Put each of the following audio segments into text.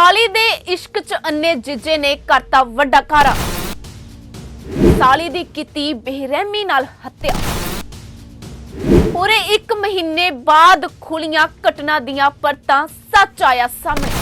ਸਾਲੀ ਦੇ ਇਸ਼ਕ 'ਚ ਅੰਨੇ ਜੀਜੇ ਨੇ ਕਰਤਾ ਵੱਡਾ ਕਾਰਾ ਸਾਲੀ ਦੀ ਕੀਤੀ ਬੇਰਹਿਮੀ ਨਾਲ ਹੱਤਿਆ। ਪੂਰੇ 1 ਮਹੀਨੇ ਬਾਅਦ ਖੁੱਲੀਆਂ ਘਟਨਾ ਦੀਆਂ ਪਰਤਾਂ ਸੱਚ ਆਇਆ ਸਾਹਮਣੇ।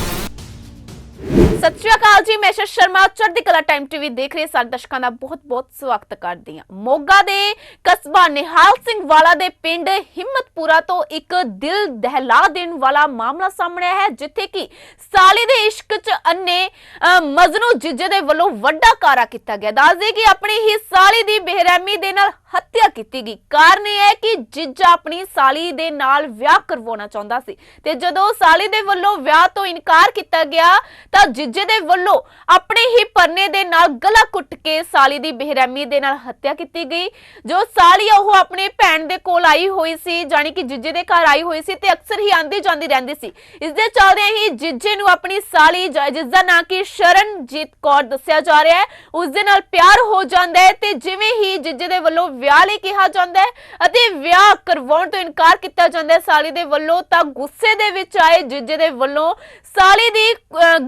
ਸਤਿ ਸ਼੍ਰੀ ਅਕਾਲ ਜੀ ਮੈਂ ਸ਼ਸ਼ ਸ਼ਰਮਾ ਚੜ੍ਹਦੀ ਕਲਾ ਟਾਈਮ ਟੀਵੀ ਦੇਖ ਰਹੇ ਸਾਰੇ ਦਰਸ਼ਕਾਂ ਦਾ ਬਹੁਤ-ਬਹੁਤ ਸਵਾਗਤ ਕਰਦੀ ਹਾਂ। ਮੋਗਾ ਦੇ ਕਸਬਾ ਨਿਹਾਲ ਸਿੰਘ ਵਾਲਾ ਦੇ ਪਿੰਡ ਹਿੰਮਤਪੁਰਾ ਤੋਂ ਇੱਕ ਦਿਲ ਦਹਿਲਾ ਦੇਣ ਵਾਲਾ ਮਾਮਲਾ ਸਾਹਮਣੇ ਆਇਆ ਹੈ ਜਿੱਥੇ ਕਿ ਸਾਲੀ ਦੇ ਇਸ਼ਕ 'ਚ ਅੰਨੇ ਅ, ਮਜਨੂ ਜਿੱਜੇ ਦੇ ਵੱਲੋਂ ਵੱਡਾ ਕਾਰਾ ਕੀਤਾ ਗਿਆ। ਦੱਸਦੇ ਕਿ ਆਪਣੀ ਹੀ ਸਾਲੀ ਦੀ ਬੇਰਹਿਮੀ ਦੇ ਨਾਲ ਹੱਤਿਆ ਕੀਤੀ ਗਈ। ਕਾਰਨ ਇਹ ਹੈ ਕਿ ਜੀਜਾ ਆਪਣੀ ਸਾਲੀ ਦੇ ਨਾਲ ਵਿਆਹ ਕਰਵਾਉਣਾ ਚਾਹੁੰਦਾ ਸੀ ਤੇ ਜਦੋਂ ਸਾਲੀ ਦੇ ਵੱਲੋਂ ਵਿਆਹ ਤੋਂ ਇਨਕਾਰ ਕੀਤਾ ਗਿਆ, ਤਾਂ ਜੀਜੇ ਦੇ ਵੱਲੋਂ ਆਪਣੇ ਹੀ ਪਰਨੇ ਦੇ ਨਾਲ ਗਲਾ ਕੁੱਟ ਕੇ ਸਾਲੀ ਦੀ ਬੇਰਹਿਮੀ ਦੇ ਨਾਲ ਹੱਤਿਆ ਕੀਤੀ ਗਈ। ਜੋ ਸਾਲੀ ਉਹ ਆਪਣੇ ਭੈਣ ਦੇ ਕੋਲ ਆਈ ਹੋਈ ਸੀ ਜਾਨੀ ਕਿ ਜੀਜੇ ਦੇ ਘਰ ਆਈ ਹੋਈ ਸੀ ਤੇ ਅਕਸਰ ਹੀ ਆਂਦੀ ਜਾਂਦੀ ਰਹਿੰਦੀ ਸੀ। ਇਸ ਦੇ ਚੱਲਦਿਆਂ ਹੀ ਜੀਜੇ ਨੂੰ ਆਪਣੀ ਸਾਲੀ ਜ- ਜਿਸ ਦਾ ਨਾਂ ਕਿ ਸ਼ਰਨਜੀਤ ਕੌਰ ਦੱਸਿਆ ਜਾ ਰਿਹਾ ਹੈ, ਉਸ ਦੇ ਨਾਲ ਪਿਆਰ ਹੋ ਜਾਂਦਾ ਹੈ ਤੇ ਜਿਵੇਂ ਹੀ ਜੀਜੇ ਦੇ ਵੱਲੋਂ ਵਿਆਹ ਲਈ ਕਿਹਾ ਜਾਂਦਾ ਹੈ ਅਤੇ ਵਿਆਹ ਕਰਵਾਉਣ ਤੋਂ ਇਨਕਾਰ ਕੀਤਾ ਜਾਂਦਾ ਹੈ। ਸਾਲੀ ਦੇ ਵੱਲੋਂ ਤਾਂ ਗੁੱਸੇ ਦੇ ਵਿੱਚ ਆਏ ਜੀਜੇ ਦੇ ਵੱਲੋਂ ਸਾਲੀ ਦੀ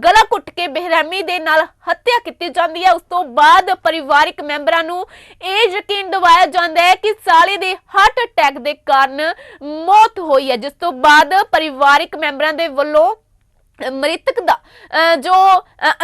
ਗਲਾ ਕੁੱਟ ਕੇ ਬੇਰਹਿਮੀ ਦੇ ਨਾਲ ਹੱਤਿਆ ਕੀਤੀ ਜਾਂਦੀ ਹੈ। ਉਸ ਤੋਂ ਬਾਅਦ ਪਰਿਵਾਰਿਕ ਮੈਂਬਰਾਂ ਨੂੰ ਇਹ ਯਕੀਨ ਦਿਵਾਇਆ ਜਾਂਦਾ ਹੈ ਕਿ ਸਾਲੀ ਦੀ ਹਾਰਟ ਅਟੈਕ ਦੇ ਕਾਰਨ ਮੌਤ ਹੋਈ ਹੈ। ਜਿਸ ਤੋਂ ਬਾਅਦ ਪਰਿਵਾਰਿਕ ਮੈਂਬਰਾਂ ਦੇ ਵੱਲੋਂ ਮ੍ਰਿਤਕ ਦਾ ਜੋ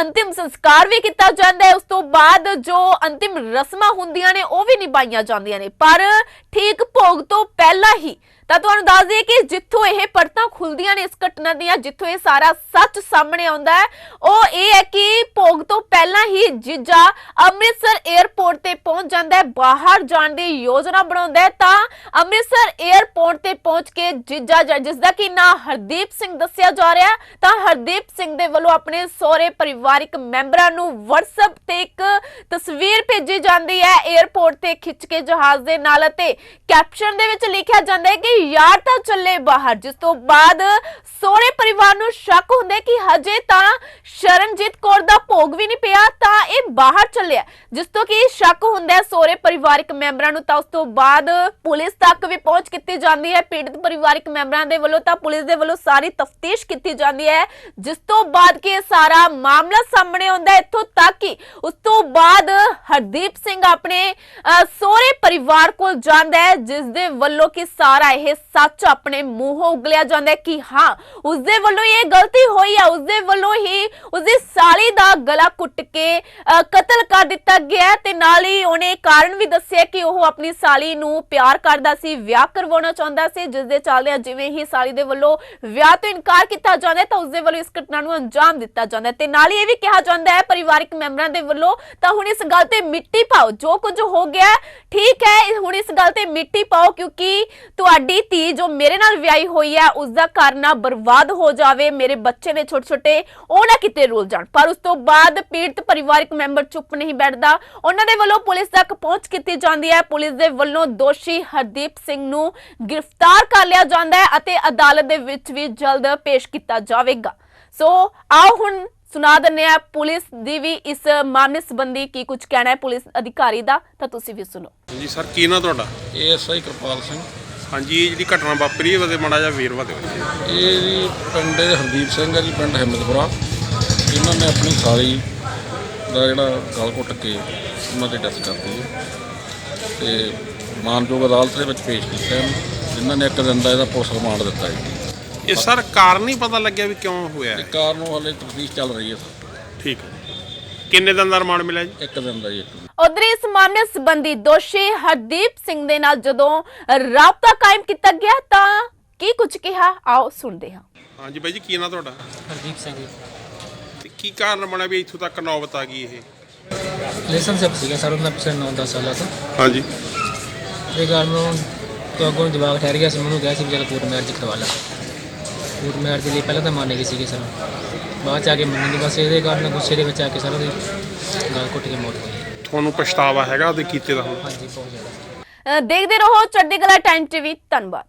ਅੰਤਿਮ ਸੰਸਕਾਰ ਵੀ ਕੀਤਾ ਜਾਂਦਾ ਹੈ, ਉਸ ਤੋਂ ਬਾਅਦ ਜੋ ਅੰਤਿਮ ਰਸਮਾਂ ਹੁੰਦੀਆਂ ਨੇ, ਉਹ ਵੀ ਨਿਭਾਈਆਂ ਜਾਂਦੀਆਂ ਨੇ। ਪਰ ਠੀਕ ਭੋਗ ਤੋਂ ਪਹਿਲਾਂ ਹੀ ਤਾਂ ਤੁਹਾਨੂੰ ਦੱਸ ਦਈਏ ਕਿ ਜਿੱਥੋਂ ਇਹ ਪਰਤਾਂ ਖੁੱਲਦੀਆਂ ਨੇ ਇਸ ਘਟਨਾ ਦੀਆਂ, ਜਿੱਥੋਂ ਇਹ ਸਾਰਾ ਸੱਚ ਸਾਹਮਣੇ ਆਉਂਦਾ ਹੈ, ਉਹ ਇਹ ਹੈ ਕਿ ਭੋਗ ਤੋਂ ਪਹਿਲਾਂ ਹੀ ਜੀਜਾ ਅੰਮ੍ਰਿਤਸਰ 에ਅਰਪੋਰਟ ਤੇ ਪਹੁੰਚ ਜਾਂਦਾ ਹੈ, ਬਾਹਰ ਜਾਣ ਦੀ ਯੋਜਨਾ ਬਣਾਉਂਦਾ ਹੈ, ਤਾਂ ਅੰਮ੍ਰਿਤਸਰ 에ਅਰਪੋਰਟ ਤੇ ਪਹੁੰਚ ਕੇ ਜੀਜਾ ਜਿਸ ਦਾ ਕਿ ਨਾਂ ਹਰਦੀਪ ਸਿੰਘ ਦੱਸਿਆ ਜਾ ਰਿਹਾ ਤਾਂ ਹਰਦੀਪ ਸਿੰਘ ਦੇ ਵੱਲੋਂ ਆਪਣੇ ਸਹੁਰੇ ਪਰਿਵਾਰਿਕ ਮੈਂਬਰਾਂ ਨੂੰ WhatsApp ਤੇ ਇੱਕ ਤਸਵੀਰ ਭੇਜੀ ਜਾਂਦੀ ਹੈ 에ਅਰਪੋਰਟ ਤੇ ਖਿੱਚ ਕੇ ਜਹਾਜ਼ ਦੇ ਨਾਲ ਅਤੇ ਕੈਪਸ਼ਨ ਦੇ ਵਿੱਚ ਲਿਖਿਆ ਜਾਂਦਾ ਹੈ ਕਿ ਯਾਰ ਤਾਂ ਚੱਲੇ ਬਾਹਰ ਜਿਸ ਤੋਂ ਬਾਅਦ ਸਹੁਰੇ ਪਰਿਵਾਰ ਨੂੰ ਸ਼ੱਕ ਹੁੰਦਾ ਕਿ ਹਜੇ ਤਾਂ ਸ਼ਰਨਜੀਤ ਕੌਰ ਦਾ ਭੋਗ ਵੀ ਨਹੀਂ ਪਿਆ ਤਾਂ ਇਹ ਬਾਹਰ ਚੱਲਿਆ। ਜਿਸ ਤੋਂ ਕਿ ਸ਼ੱਕ ਹੁੰਦਾ ਹੈ ਸਹੁਰੇ ਮੈਂਬਰਾਂ ਨੂੰ ਤਾਂ ਉਸ ਤੋਂ ਬਾਅਦ ਪੁਲਿਸ ਤੱਕ ਵੀ ਪਹੁੰਚ ਕੀਤੀ ਜਾਂਦੀ ਹੈ। ਪੀੜਤ ਪਰਿਵਾਰਕ ਮੈਂਬਰਾਂ ਦੇ ਵੱਲੋਂ ਤਾਂ ਪੁਲਿਸ ਦੇ ਵੱਲੋਂ ਸਾਰੀ ਤਫਤੀਸ਼ ਕੀਤੀ ਜਾਂਦੀ ਹੈ। ਜਿਸ ਤੋਂ ਬਾਅਦ ਕਿ ਇਹ ਸਾਰਾ ਮਾਮਲਾ ਸਾਹਮਣੇ ਆਉਂਦਾ ਹੈ ਇੱਥੋਂ ਤੱਕ ਕਿ ਉਸ ਤੋਂ ਬਾਅਦ ਹਰਦੀਪ ਸਿੰਘ ਆਪਣੇ ਅਹ, ਸਹੁਰੇ ਪਰਿਵਾਰ ਕੋਲ ਜਾਂਦਾ ਹੈ ਜਿਸ ਦੇ ਵੱਲੋਂ ਕਿ ਸਾਰਾ ਇਹ ਸੱਚ ਆਪਣੇ ਮੂੰਹੋਂ ਉਗਲਿਆ ਜਾਂਦਾ ਹੈ ਕਿ ਹਾਂ ਉਸ ਦੇ ਵੱਲੋਂ ਇਹ ਗਲਤੀ ਹੋਈ ਹੈ ਉਸ ਦੇ ਵੱਲੋਂ ਹੀ ਉਸ ਦੀ ਸਾਲੀ ਦਾ ਗਲਾ ਕੁੱਟ ਕੇ ਅਹ, ਕਤਲ ਕਰ ਦਿੱਤਾ ਗਿਆ ਹੈ ਤੇ ਨਾਲ ਹੀ ਉਹਨੇ ਕਾਰਨ ਵੀ ਦੱਸਿਆ ਕਿ ਉਹ ਆਪਣੀ ਸਾਲੀ ਨੂੰ ਪਿਆਰ ਕਰਦਾ ਸੀ ਵਿਆਹ ਕਰਵਾਉਣਾ ਚਾਹੁੰਦਾ ਸੀ ਜਿਸ ਦੇ ਚੱਲਦਿਆਂ ਜਿਵੇਂ ਹੀ ਸਾਲੀ ਦੇ ਵੱਲੋਂ ਵਿਆਹ ਤੋਂ ਇਨਕਾਰ ਕੀਤਾ ਜਾਂਦਾ ਹੈ ਤਾਂ ਉਸ ਦੇ ਵੱਲੋਂ ਇਸ ਘਟਨਾ ਨੂੰ ਅੰਜਾਮ ਦਿੱਤਾ ਜਾਂਦਾ ਹੈ ਤੇ ਨਾਲ ਹੀ ਇਹ ਵੀ ਕਿਹਾ ਜਾਂਦਾ ਹੈ ਪਰਿਵਾਰਕ ਮੈਂਬਰਾਂ ਦੇ ਵੱਲੋਂ ਤਾਂ ਹੁਣ ਇਸ ਗੱਲ ਤੇ ਮਿੱਟੀ ਪਾਓ ਜੋ ਕੁਝ ਹੋ ਗਿਆ ਹੈ, ਠੀਕ ਹੈ ਹੁਣ ਇਸ ਗੱਲ ਤੇ ਮਿੱਟੀ ਪਾਓ ਕਿਉਂਕਿ ਤੁਹਾਡੀ ਧੀ ਜੋ ਮੇਰੇ ਨਾਲ ਵਿਆਹੀ ਹੋਈ ਹੈ, ਉਸ ਦਾ ਘਰ ਨਾ ਬਰਬਾਦ ਹੋ ਜਾਵੇ, ਮੇਰੇ ਬੱਚੇ ਨੇ ਛੋਟੇ ਛੋਟੇ ਉਹ ਨਾ ਕਿਤੇ ਰੁਲ ਜਾਣ। ਪਰ ਉਸ ਤੋਂ ਬਾਅਦ ਪੀੜਤ ਪਰਿਵਾਰਿਕ ਮੈਂਬਰ ਚੁੱਪ ਨਹੀਂ ਬੈਠਦਾ। ਉਹਨਾਂ ਦੇ ਵੱਲੋਂ ਪੁਲਿਸ ਤੱਕ ਪਹੁੰਚ ਕੀਤੀ ਜਾਂਦੀ ਹੈ। ਪੁਲਿਸ ਦੇ ਵੱਲੋਂ ਦੋਸ਼ੀ ਹਰਦੀਪ ਸਿੰਘ ਨੂੰ ਗ੍ਰਿਫਤਾਰ ਕਰ ਲਿਆ ਜਾਂਦਾ ਹੈ ਅਤੇ ਅਦਾਲਤ ਦੇ ਵਿੱਚ ਵੀ ਜਲਦ ਪੇਸ਼ ਕੀਤਾ ਜਾਵੇਗਾ। ਸੋ ਆਓ ਹੁਣ ਸੁਣਾ ਦਿੰਨੇ ਆ ਪੁਲਿਸ ਦੀ ਵੀ ਇਸ ਮਾਮਲੇ ਸੰਬੰਧੀ ਕੀ ਕੁਝ ਕਹਿਣਾ ਹੈ ਪੁਲਿਸ ਅਧਿਕਾਰੀ ਦਾ ਤਾਂ ਤੁਸੀਂ ਵੀ ਸੁਣੋ। ਜੀ ਸਰ ਕੀ ਨਾਂ ਤੁਹਾਡਾ? ਏਐਸਆਈ ਕਿਰਪਾਲ ਸਿੰਘ। ਹਾਂਜੀ ਇਹ ਜਿਹੜੀ ਘਟਨਾ ਵਾਪਰੀ ਹੈ ਉਹਦੇ ਮਾੜਾ ਜਿਹਾ ਵੇਰਵਾ ਦਿਓ ਇਹ ਜੀ ਪਿੰਡ ਦੇ ਹਰਦੀਪ ਸਿੰਘ ਹੈ ਜੀ ਪਿੰਡ ਹਿੰਮਤਪੁਰਾ। ਇਹਨਾਂ ਨੇ ਆਪਣੀ ਸਾਲੀ ਦਾ ਜਿਹੜਾ ਗਲ ਘੁੱਟ ਕੇ ਉਹਨਾਂ ਦੀ ਡੈਥ ਕਰਤੀ ਹੈ। ਤੇ ਮਾਨਯੋਗ ਅਦਾਲਤ ਦੇ ਵਿੱਚ ਪੇਸ਼ ਕੀਤਾ ਇਹਨੂੰ। ਜਿਨ੍ਹਾਂ ਨੇ ਇੱਕ ਦਿਨ ਦਾ ਇਹਦਾ ਪੁਲਿਸ ਰਿਮਾਂਡ ਦਿੱਤਾ ਜੀ। ਇਹ ਸਰ ਕਾਰਨ ਨਹੀਂ ਪਤਾ ਲੱਗਿਆ ਵੀ ਕਿਉਂ ਹੋਇਆ ਹੈ? ਕਾਰਨ ਉਹ ਹਾਲੇ ਤਫਤੀਸ਼ ਚੱਲ ਰਹੀ ਹੈ ਸਰ। ਠੀਕ ਹੈ। ਕਿੰਨੇ ਦਿਨ ਦਾ ਰਿਮਾਂਡ ਮਿਲਿਆ ਜੀ? ਇੱਕ ਦਿਨ ਦਾ ਜੀ ਇੱਕ। ਉਧਰ ਇਸ ਮਾਮਲੇ ਸੰਬੰਧੀ ਦੋਸ਼ੀ ਹਰਦੀਪ ਸਿੰਘ ਦੇ ਨਾਲ ਜਦੋਂ ਰਾਬਤਾ ਕਾਇਮ ਕੀਤਾ ਗਿਆ ਤਾਂ ਕੀ ਕੁਝ ਕਿਹਾ? ਆਓ ਸੁਣਦੇ ਹਾਂ। ਹਾਂਜੀ ਬਾਈ ਜੀ ਕੀ ਨਾਂ ਤੁਹਾਡਾ? ਹਰਦੀਪ ਸਿੰਘ ਜੀ। ਤੇ ਕੀ ਕਾਰਨ ਬਣਾ ਵੀ ਇੱਥੋਂ ਤੱਕ ਨੌਬਤ ਆ ਗਈ ਇਹ? ਰਿਲੇਸ਼ਨਸ਼ਿਪ ਸੀਗਾ ਸਰ ਉਹਨਾਂ ਪਿਛਲੇ 9-10 ਸਾਲਾਂ ਤੋਂ। ਹਾਂਜੀ। ਇਹ ਗੱਲ ਨੂੰ ਤੋਂ ਅੱਗੋਂ ਜਵਾਬ ਠਹਿਰ ਗਿਆ ਸੀ ਮੈਨੂੰ ਕਿਹਾ ਸੀ ਵੀ ਚਲ ਕੋਰਟ ਮੈਰਿਜ ਕਰਵਾ ਲਾ। ਕੋਰਟ ਮੈਰਿਜ ਲਈ ਪਹਿਲਾਂ ਤਾਂ ਮੰਨ ਗਏ ਸੀਗੇ ਸਰ। ਬਾਅਦ ਚ ਆ ਕੇ ਮੰਨੀ ਨਹੀਂ ਬਸ ਇਹਦੇ ਕਾਰਨ ਗੁੱਸੇ ਦੇ ਵਿੱਚ ਆ ਕੇ ਸਰ ਉਹਦੀ ਗਲ ਘੁੱਟ ਕੇ ਮੌਤ ਹੋਈ ਤੁਹਾਨੂੰ ਪਛਤਾਵਾ ਹੈਗਾ ਉਹਦੇ ਕੀਤੇ ਦਾ ਹੁਣ? ਹਾਂਜੀ ਬਹੁਤ ਜ਼ਿਆਦਾ। ਅ, ਦੇਖਦੇ ਰਹੋ ਕਲਾ ਟਾਈਮ ਟੀਵੀ ਧੰਨਵਾਦ।